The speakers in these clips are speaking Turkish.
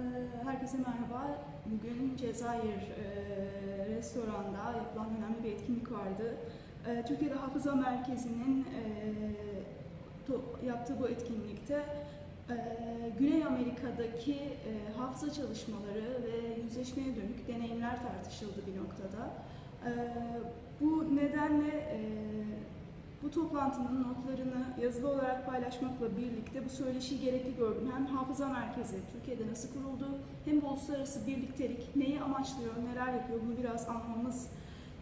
Ee, Herkese merhaba. Bugün Cezayir e, restoranda yapılan önemli bir etkinlik vardı. E, Türkiye'de Hafıza Merkezi'nin e, yaptığı bu etkinlikte Güney Amerika'daki hafıza çalışmaları ve yüzleşmeye dönük deneyimler tartışıldı bir noktada. Bu nedenle bu toplantının notlarını yazılı olarak paylaşmakla birlikte bu söyleşiyi gerekli gördüm. Hem hafıza merkezi Türkiye'de nasıl kuruldu hem de uluslararası birliktelik neyi amaçlıyor, neler yapıyor bunu biraz anlamamız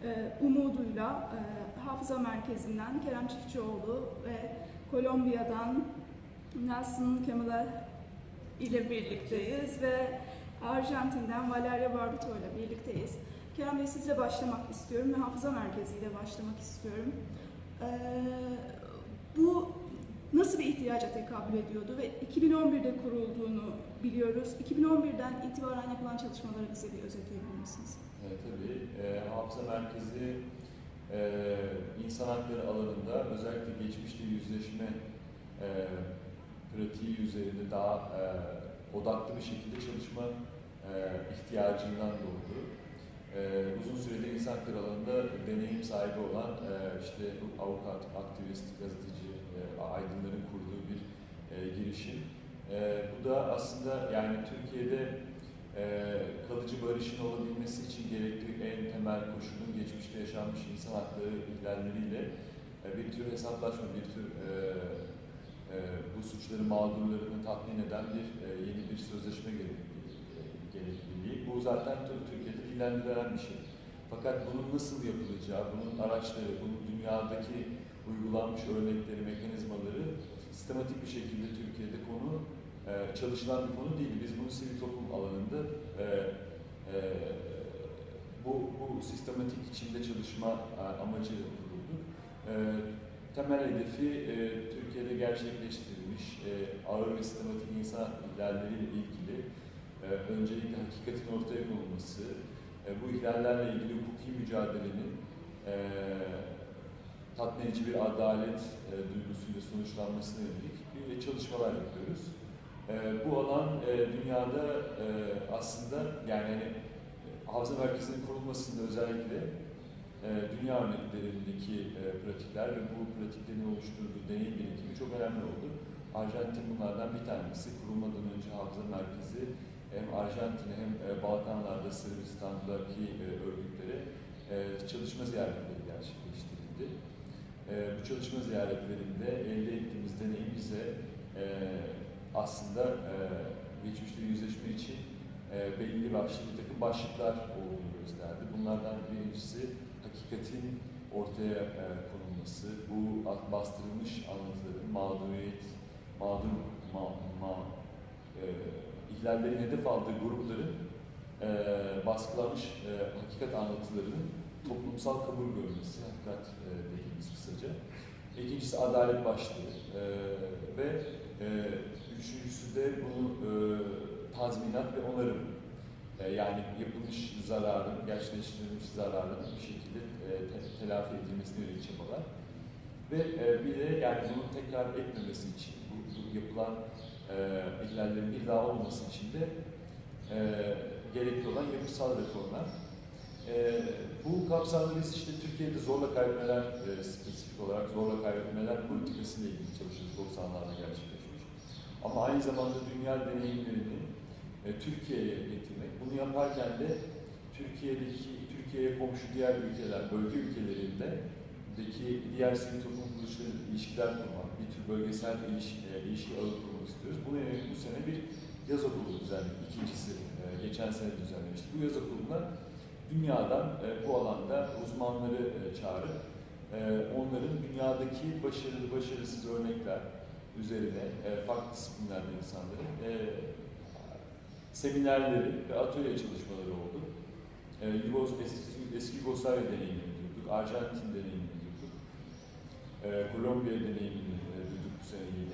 e, umuduyla e, hafıza merkezinden Kerem Çiftçioğlu ve Kolombiya'dan Nelson Camila ile birlikteyiz ve Arjantin'den Valeria Barbuto ile birlikteyiz. Kerem Bey sizle başlamak istiyorum ve hafıza merkeziyle başlamak istiyorum. Ee, bu nasıl bir ihtiyaca tekabül ediyordu ve 2011'de kurulduğunu biliyoruz. 2011'den itibaren yapılan çalışmaları bize bir özetleyebilir misiniz? Evet, tabii. E, hafıza merkezi e, insan hakları alanında özellikle geçmişte yüzleşme e, pratiği üzerinde daha e, odaklı bir şekilde çalışma e, ihtiyacından doğdu. E, uzun süredir insan hakları alanında deneyim sahibi olan e, işte avukat, aktivist, gazeteci, e, aydınların kurduğu bir e, girişim. E, bu da aslında yani Türkiye'de e, kalıcı barışın olabilmesi için gerekli en temel koşulun geçmişte yaşanmış insan hakları ihlalleriyle e, bir tür hesaplaşma, bir tür e, e, bu suçların mağdurlarını tatmin eden bir e, yeni bir sözleşme gerekliliği. Bu zaten tabii Türkiye'de dillendirilen bir şey. Fakat bunun nasıl yapılacağı, bunun araçları, bunun dünyadaki uygulanmış örnekleri, mekanizmaları sistematik bir şekilde Türkiye'de konu e, çalışılan bir konu değil. Biz bunu sivil toplum alanında e, e, bu, bu sistematik içinde çalışma e, amacıyla kurulduk. E, temel hedefi e, Türkiye'de gerçekleştirilmiş e, ağır ve sistematik insan ihlalleriyle ilgili e, öncelikle hakikatin ortaya konulması, bu ihlallerle ilgili hukuki mücadelenin e, tatmin edici bir adalet e, duygusuyla sonuçlanmasına yönelik bir çalışmalar yapıyoruz. E, bu alan e, dünyada e, aslında yani hani, e, hafıza merkezinin kurulmasında özellikle e, dünya örneklerindeki e, pratikler ve bu pratiklerin oluşturduğu deneyim birikimi çok önemli oldu. Arjantin bunlardan bir tanesi. Kurulmadan önce hafıza merkezi hem Arjantin'e hem e, Balkanlarda, Sırbistan'daki e, örgütlere çalışma ziyaretleri gerçekleştirildi. E, bu çalışma ziyaretlerinde elde ettiğimiz deneyim bize aslında geçmişte yüzleşme için belli başlı bir takım başlıklar olduğunu gösterdi. Bunlardan birincisi hakikatin ortaya konulması, bu bastırılmış anlatıların mağduriyet, mağdur, ma, ma, e, ihlallerin hedef aldığı grupların e, baskılanmış e, hakikat anlatılarının toplumsal kabul görmesi, hakikat e, dediğimiz kısaca. İkincisi adalet başlığı e, ve e, üçüncüsü de bunu e, tazminat ve onarım. E, yani yapılmış zararın, gerçekleştirilmiş zararın bir şekilde e, te- telafi edilmesine yönelik çabalar. Ve e, bir de yani bunu tekrar etmemesi için, bu, bu yapılan e, bir daha olmaması için de e, gerekli olan yapısal reformlar. E, bu kapsamda biz işte Türkiye'de zorla kaybetmeler e, spesifik olarak zorla kaybetmeler politikasıyla ilgili çalışıyoruz 90'larda gerçekleşmiş. Ama aynı zamanda dünya deneyimlerini e, Türkiye'ye getirmek. Bunu yaparken de Türkiye'deki Türkiye'ye komşu diğer ülkeler, bölge ülkelerinde deki diğer sivil toplum kuruluşlarıyla ilişkiler kurmak, bir tür bölgesel ilişki, e, ilişki ağı kurmak istiyoruz. Buna yönelik bu sene bir yaz okulu düzenledik. İkincisi e, geçen sene düzenlemiştik. Bu yaz okuluna dünyadan e, bu alanda uzmanları e, çağırıp e, onların dünyadaki başarılı başarısız örnekler üzerine e, farklı disiplinlerde insanların e, seminerleri ve atölye çalışmaları oldu. E, Yugos, eski, eski Yugoslavya deneyimini duyduk, Arjantin deneyimini duyduk, e, Kolombiya deneyimini e, duyduk bu sene.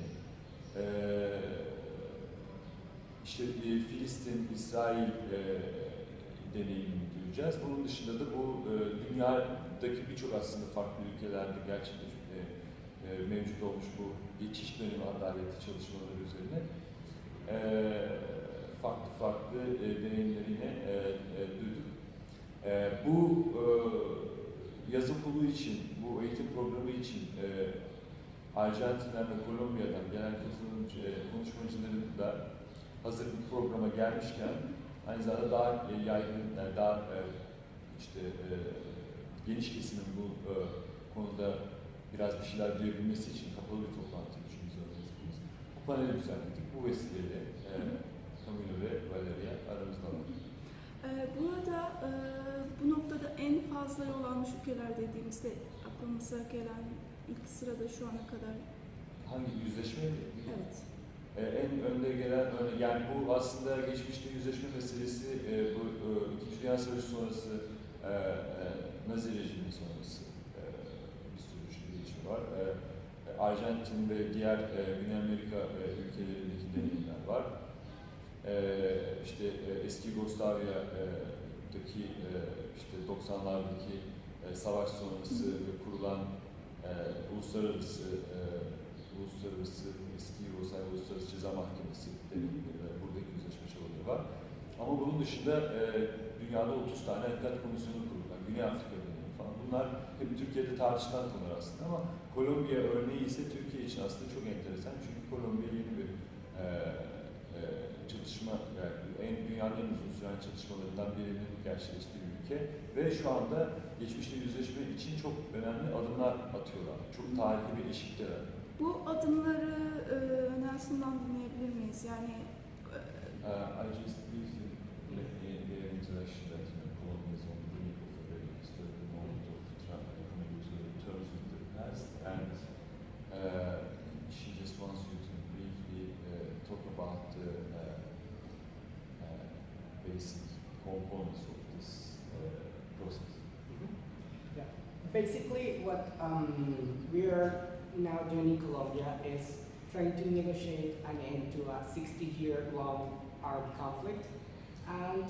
Ee, işte Filistin, İsrail e, deneyimini duyacağız. Bunun dışında da bu e, dünyadaki birçok aslında farklı ülkelerde gerçekleşmiş e, e, mevcut olmuş bu geçiş dönemi adaleti çalışmaları üzerine e, farklı farklı e, deneyimlerini duyduk. Bu yazı kulu için, bu eğitim programı için Arjantin'den ve Kolombiya'dan gelen katılımcı, e, konuşmacıların da hazır bir programa gelmişken aynı zamanda daha e, yaygın, daha e, işte geniş kesimin bu konuda biraz bir şeyler duyabilmesi için kapalı bir toplantı düşünmek zorundayız. Bu paneli düzenledik. Bu vesileyle e, Camilo ve Valeria aramızda Burada bu noktada en fazla yol almış ülkeler dediğimizde aklımıza gelen ilk sırada şu ana kadar Hangi yüzleşme? evet. Ee, en önde gelen yani bu aslında geçmişte yüzleşme meselesi e, bu e, İkinci Dünya Savaşı sonrası e, e, Nazi rejimi sonrası e, bir sürü şey gelişme var. E, Arjantin ve diğer e, Güney Amerika e, ülkelerindeki deneyimler var. E, işte e, eski Yugoslavya'daki e, işte 90'lardaki e, savaş sonrası kurulan e, uluslararası e, uluslararası eski Yugoslavya Uluslararası Ceza Mahkemesi deneyimleri ve buradaki yüzleşme çabaları var. Ama bunun dışında e, dünyada 30 tane hakikat komisyonu kuruldu. Güney Afrika deneyimi falan. Bunlar hep Türkiye'de tartışılan konular aslında ama Kolombiya örneği ise Türkiye için aslında çok enteresan. Çünkü Kolombiya yeni bir e, e, çatışma, yani en dünyanın en uzun süren çatışmalarından birinin gerçekleştiği ülke ve şu anda geçmişte yüzleşme için çok önemli adımlar atıyorlar. Çok tarihi bir eşikteler. Bu adımları e, Nelson'dan dinleyebilir miyiz? Yani e, Uh, I just what um, we are now doing in Colombia is trying to negotiate an end to a 60-year-long armed conflict, and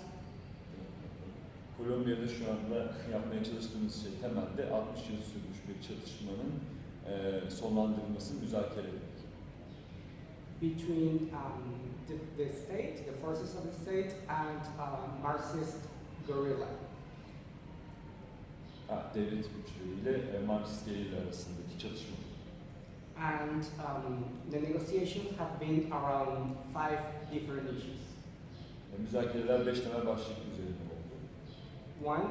Kolombiya'da şu anda yapmaya çalıştığımız şey temelde 60 yıl sürmüş bir çatışmanın e, sonlandırılması müzakere etmek. between um, the, the state, the forces of the state, and uh, Marxist guerrilla. Ha, devlet güçleriyle e, Marksist gerilla arasındaki çatışma. And um, the negotiations have been around five different issues. E, müzakereler beş temel başlık üzerinde oldu. One,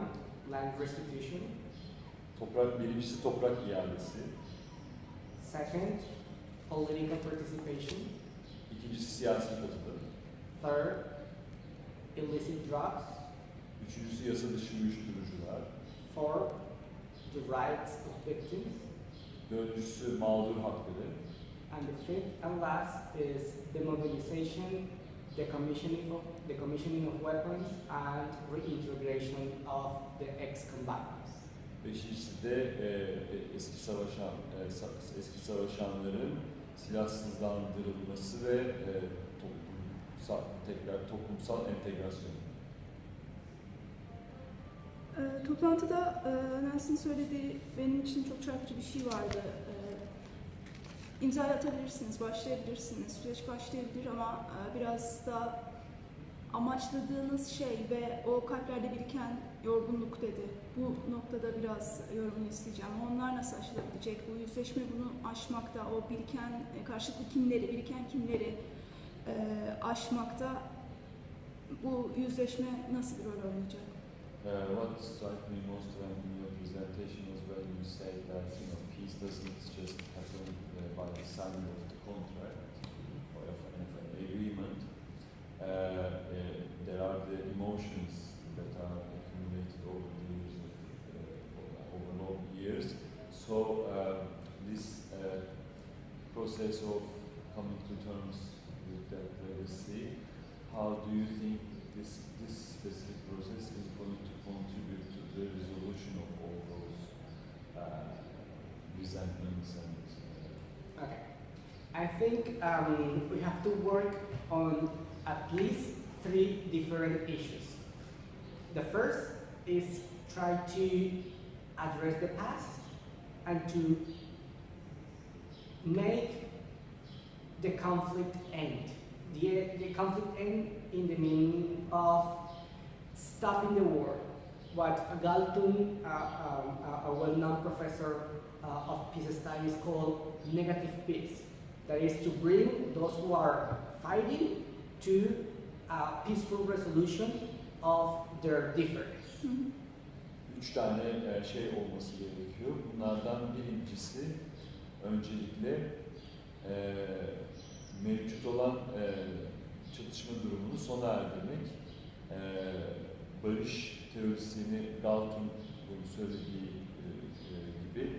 land restitution. Toprak, birincisi toprak iadesi, Second, political participation. ikincisi siyasi katılım, Third, illicit drugs. üçüncüsü yasa dışı uyuşturucular, Four, the rights of victims. dördüncüsü mağdur hakları, And the fifth and last is demobilization, decommissioning of, decommissioning of weapons, and reintegration of the ex-combatants. beşincisi de e, e, eski savaşan e, eski savaşanların silahsızlandırılması ve e, toplumsal tekrar toplumsal entegrasyon. E, toplantıda e, Nelson söylediği benim için çok çarpıcı bir şey vardı. E, imza atabilirsiniz, başlayabilirsiniz, süreç başlayabilir ama e, biraz da amaçladığınız şey ve o kalplerde biriken yorgunluk dedi. Bu noktada biraz yorumunu isteyeceğim. Onlar nasıl aşılabilecek? Bu yüzleşme bunu aşmakta, o biriken e, karşılıklı kinleri, biriken kinleri e, aşmakta bu yüzleşme nasıl bir rol oynayacak? Uh, what struck me most when in your presentation was when you said that you know peace doesn't just happen uh, by the signing of the contract or of an, agreement. Uh, uh, there are the emotions that are accumulated over the years uh, over long years. So uh, this process of coming to terms with that legacy, how do you think this this specific process is going to contribute to the resolution of all those uh, resentments and uh, Okay. I think um, we have to work on at least three different issues. The first is try to address the past and to make the conflict end. The, the conflict end in the meaning of stopping the war, what Galton, uh, um, a- a well-known professor uh, of peace studies, called negative peace. That is to bring those who are fighting to a peaceful resolution of their difference. Hı hı. Üç tane şey olması gerekiyor. Bunlardan birincisi öncelikle e, mevcut olan e, çatışma durumunu sona erdirmek. E, barış teorisyeni Galton bunu söylediği e, e, gibi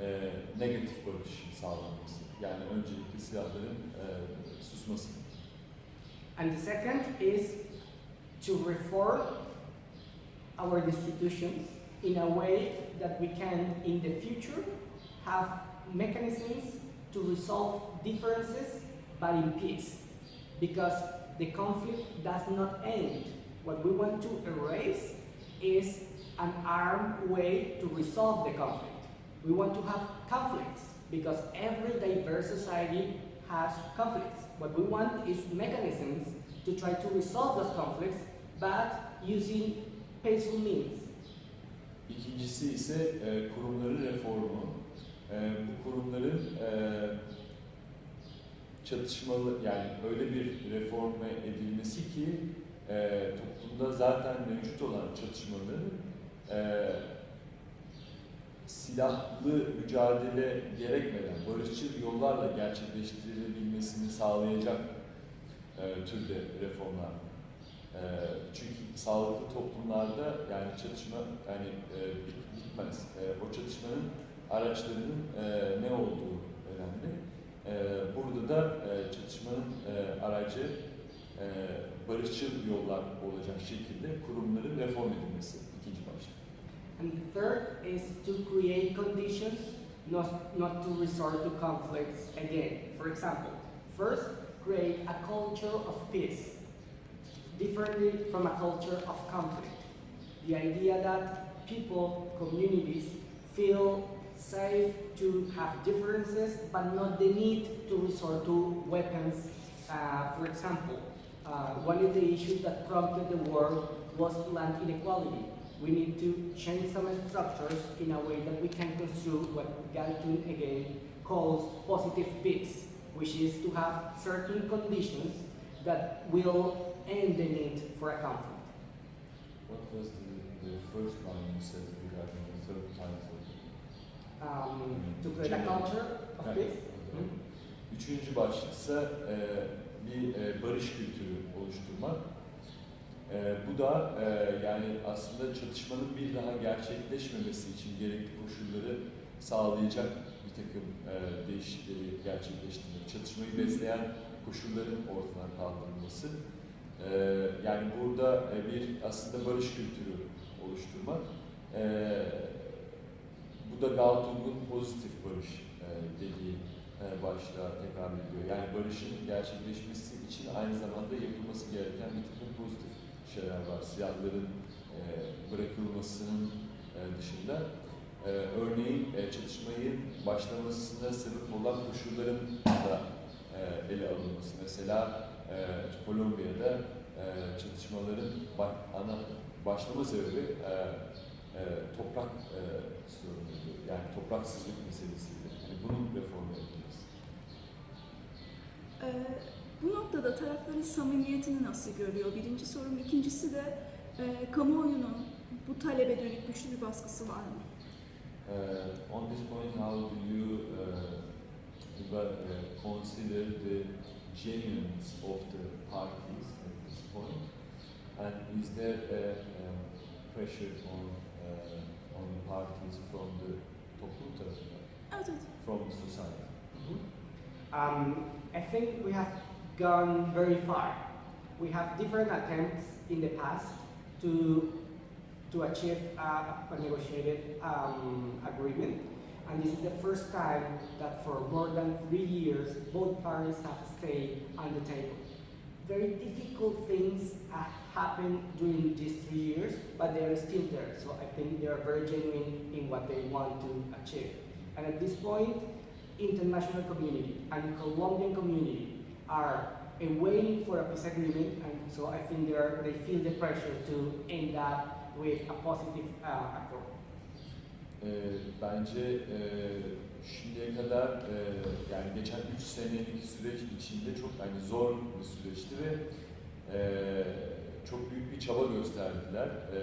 e, negatif barış sağlanması. Yani öncelikle silahların e, susması. And the second is to reform our institutions in a way that we can, in the future, have mechanisms to resolve differences but in peace. Because the conflict does not end. What we want to erase is an armed way to resolve the conflict. We want to have conflicts because every diverse society has conflicts. What we want is mechanisms to try to resolve those conflicts, but using peaceful means. İkincisi ise e, reformu. E, bu kurumların e, çatışmalı yani öyle bir reforme edilmesi ki e, toplumda zaten mevcut olan çatışmaların e, silahlı mücadele gerekmeden barışçıl yollarla gerçekleştirilebilmesini sağlayacak e, türde reformlar. E, çünkü sağlıklı toplumlarda yani çatışma yani e, bit- bitmez. E, o çatışmanın araçlarının e, ne olduğu önemli. E, burada da e, çatışmanın e, aracı e, barışçıl yollar olacak şekilde kurumların reform edilmesi ikinci başlık. And the third is to create conditions not, not to resort to conflicts again. For example, first, create a culture of peace, differently from a culture of conflict. The idea that people, communities, feel safe to have differences but not the need to resort to weapons. Uh, for example, uh, one of the issues that prompted the war was land inequality. We need to change some structures in a way that we can construe what Galton again calls positive peace, which is to have certain conditions that will end the need for a conflict. What was the, the first line you said regarding the third title? Um, to create a culture of peace. Hı. Üçüncü başlıksa e, bir e, barış kültürü oluşturmak. E, bu da e, yani aslında çatışmanın bir daha gerçekleşmemesi için gerekli koşulları sağlayacak bir takım e, değişiklikleri gerçekleştirmek. Çatışmayı besleyen koşulların ortadan kaldırılması. E, yani burada e, bir aslında barış kültürü oluşturmak. E, bu da Galtung'un pozitif barış e, dediği e, başlığa tekabül ediyor. Yani barışın gerçekleşmesi için aynı zamanda yapılması gereken bir takım pozitif şeyler var. Silahların e, bırakılmasının e, dışında e, örneğin e, çatışmayın başlamasına sebep olan koşulların da e, ele alınması. Mesela e, Kolombiya'da e, çatışmaların ba- ana başlama sebebi e, e, toprak e, sorunuydu. Yani topraksızlık meselesiydi. Yani bunun reformu edilmesi. Ee, bu noktada tarafların samimiyetini nasıl görüyor? Birinci sorum. İkincisi de e, kamuoyunun bu talebe dönük güçlü bir baskısı var mı? Uh, on this point, how do you uh, but, uh, consider the genuineness of the parties at this point? And is there a, um, pressure on uh, on the parties from the toplum tarafından, Evet, evet. from the society? Um, I think we have gone very far. We have different attempts in the past to to achieve a, a negotiated um, agreement, and this is the first time that for more than three years both parties have stayed on the table. Very difficult things have happened during these three years, but they are still there. So I think they are very genuine in what they want to achieve. And at this point, international community and Colombian community are waiting for a peace agreement, and so I think they are, they feel the pressure to end up with a positive uh, accord. Ee, bence e, şimdiye kadar e, yani geçen 3 senelik süreç içinde çok hani zor bir süreçti ve e, çok büyük bir çaba gösterdiler. E,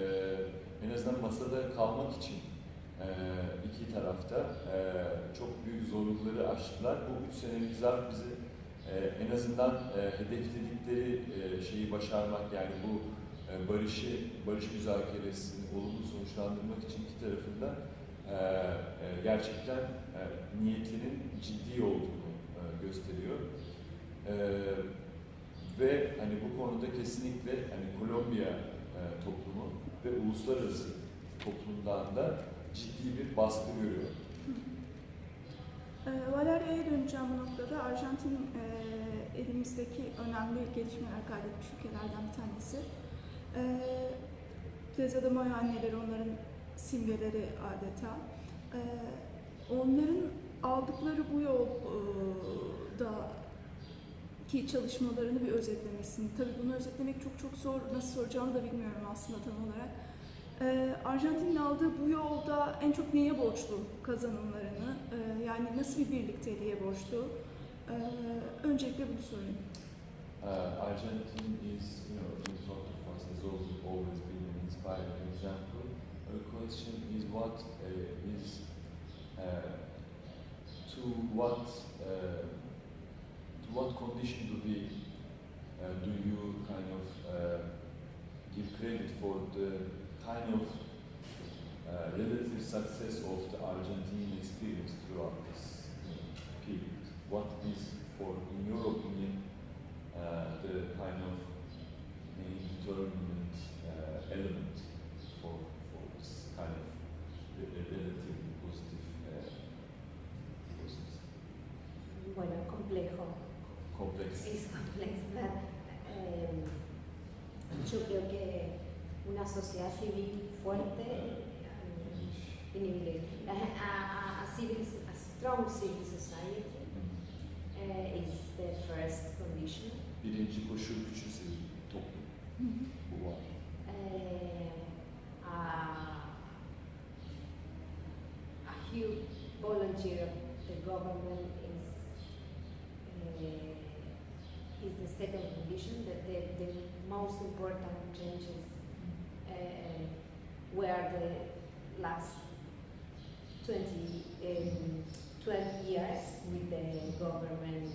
en azından masada kalmak için e, iki tarafta e, çok büyük zorlukları aştılar. Bu 3 senelik zarf bizi e, en azından e, hedefledikleri e, şeyi başarmak yani bu e, barışı, barış müzakeresini olumlu sonuçlandırmak için iki tarafında e, e, gerçekten e, niyetinin ciddi olduğunu e, gösteriyor. E, ve hani bu konuda kesinlikle hani Kolombiya e, toplumu ve uluslararası toplumdan da ciddi bir baskı görüyor. E, Valeria'ya döneceğim bu noktada. Arjantin e, elimizdeki önemli gelişmeler kaydetmiş ülkelerden bir tanesi. E, Plaza de Mayo anneleri onların simgeleri adeta. E, onların aldıkları bu yolda ki çalışmalarını bir özetlemesini. Tabii bunu özetlemek çok çok zor. Nasıl soracağımı da bilmiyorum aslında tam olarak. Ee, Arjantin'in aldığı bu yolda en çok neye borçlu kazanımlarını? Ee, yani nasıl bir birlikteliğe borçlu? Ee, öncelikle bunu sorayım. Uh, Argentina is, you know, in front of always been an inspiring example. The question is what uh, is uh, to what uh, to what condition do we uh, do you kind of uh, give credit for the kind of relative success of the Argentine experience throughout this period? What is, for in your opinion, the kind of main determinant element kind of relatively positive uh, process. Bueno, complejo, complex. es. Eh, yo creo que una sociedad civil fuerte, eh, en inglés, a, a- a civil, a strong civil society eh, is the first condition. Birinci koşul güçlü toplum. Bu var. Volunteer of the government is uh, is the second condition. That the, the most important changes uh, were the last 20, um, 12 years with the government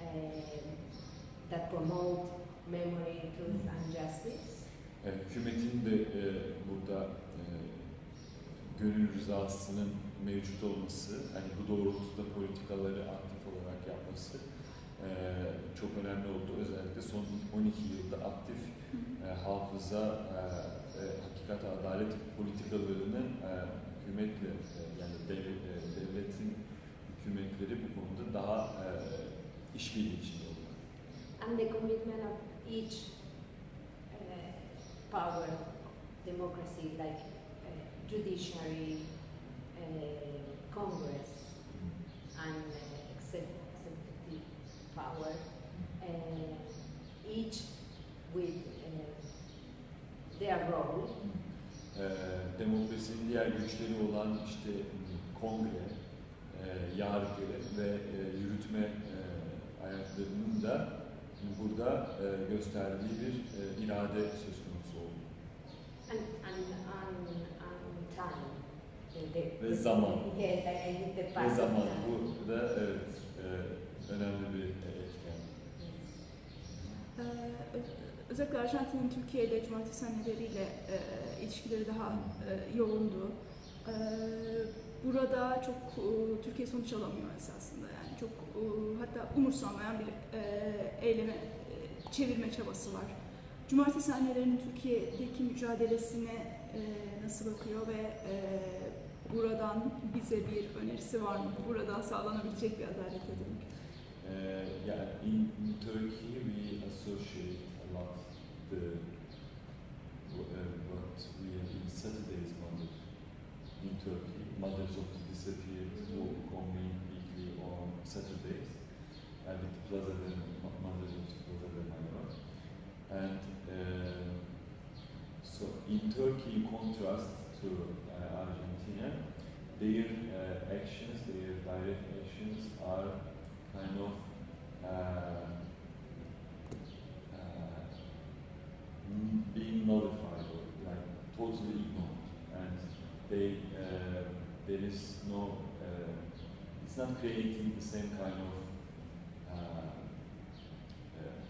uh, that promote memory, truth, and justice. Hükümetin de burada gönül rızasının mevcut olması, hani bu doğrultuda politikaları aktif olarak yapması e, çok önemli oldu. Özellikle son 12 yılda aktif e, hafıza e, ve hakikat adalet politikalarının e, hükümetle e, yani devlet, e, devletin hükümetleri bu konuda daha e, işbirliği içinde olmalı. and the commitment of each uh, power of democracy, like uh, judiciary, Congress, and exec- executive power, uh, each with their role. demokrasinin diğer güçleri olan işte kongre, yargı ve yürütme ayaklarının da burada e, gösterdiği bir e, irade söz konusu oldu. And, and, and, and time. Ve zaman. Yes, I think the Ve zaman bu da evet e, önemli bir etken. Ee, özellikle Arjantin'in Türkiye ile cumartesi anneleriyle e, ilişkileri daha e, yoğundu. Ee, burada çok e, Türkiye sonuç alamıyor esasında yani çok e, hatta umursanmayan bir e, eyleme e, çevirme çabası var. Cumartesi annelerinin Türkiye'deki mücadelesine e, nasıl bakıyor ve e, buradan bize bir önerisi var mı? Buradan sağlanabilecek bir adalete dönük. Uh, yeah, in, in Turkey we associate a lot the uh, what we have in Saturday's Mother in Turkey, Mothers of the Disappeared, who convene weekly on Saturdays, and with Plaza de Mo- Mothers of And uh, so in Turkey, in contrast to uh, their uh, actions, their direct actions are kind of uh, uh, being nullified or like totally ignored, and they uh, there is no it's not creating the same kind of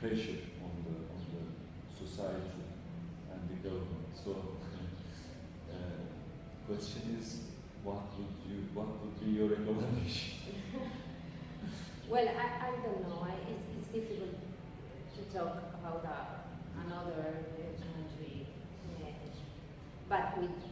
pressure on the on the society and the government. So, uh, question is, what would you what would be your recommendation? Well, I, I don't know. I, it's, it's difficult to talk about uh, another uh, country, uh, but with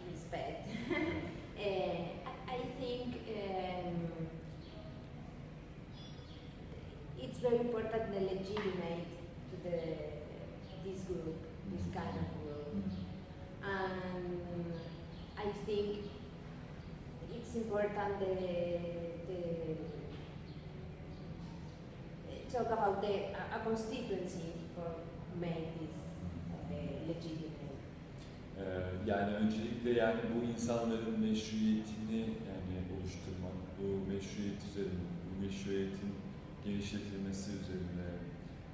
talk about the a, constituency for make this uh, legitimate. Ee, yani öncelikle yani bu insanların meşruiyetini yani oluşturmak, bu meşruiyet üzerine, bu meşruiyetin genişletilmesi üzerine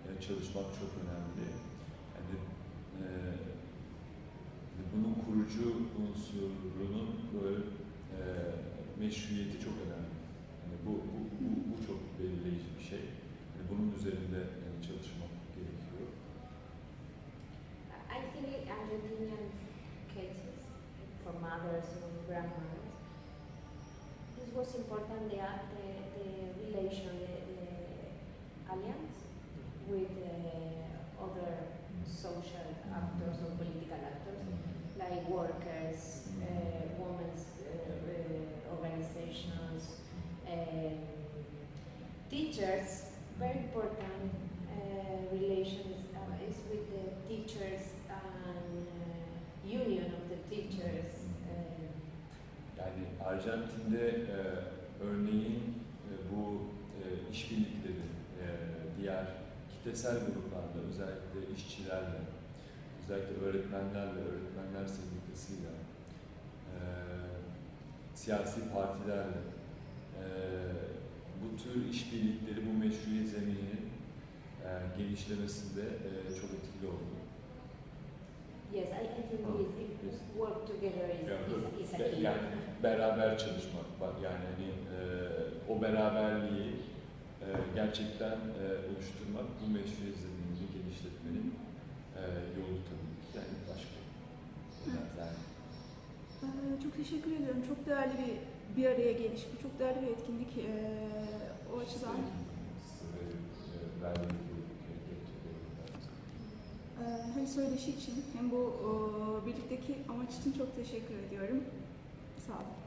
e, çalışmak çok önemli. Yani e, bunun kurucu unsurunun böyle e, meşruiyeti çok önemli. Yani bu, bu, bu, bu çok belirleyici bir şey. Yani bunun üzerinde yani çalışmak gerekiyor. I think in Argentinian cases, for mothers or grandmothers, this was important the, the, the relation, the, the alliance with uh, other social actors or political actors, like workers, uh, women's uh, uh, organizations, um, teachers, very important uh, relations uh, is with the teachers and uh, union of the teachers. Uh, Yani Arjantin'de e, örneğin e, bu e, işbirlikleri e, diğer kitlesel gruplarla, özellikle işçilerle, özellikle öğretmenlerle, öğretmenler sendikasıyla, e, siyasi partilerle e, bu tür işbirlikleri bu meşruiyet zemininin e, genişlemesinde e, çok etkili oldu. yes, I, I think yes. work together is, is, is a key. Yani beraber çalışmak, yani hani e, o beraberliği e, gerçekten e, oluşturmak bu meşruiyet Çok teşekkür ediyorum. Çok değerli bir bir araya geliş, bu çok değerli bir etkinlik. Ee, o açıdan e, e, hem söyleşi için hem bu e, birlikteki amaç için çok teşekkür ediyorum. Sağ olun.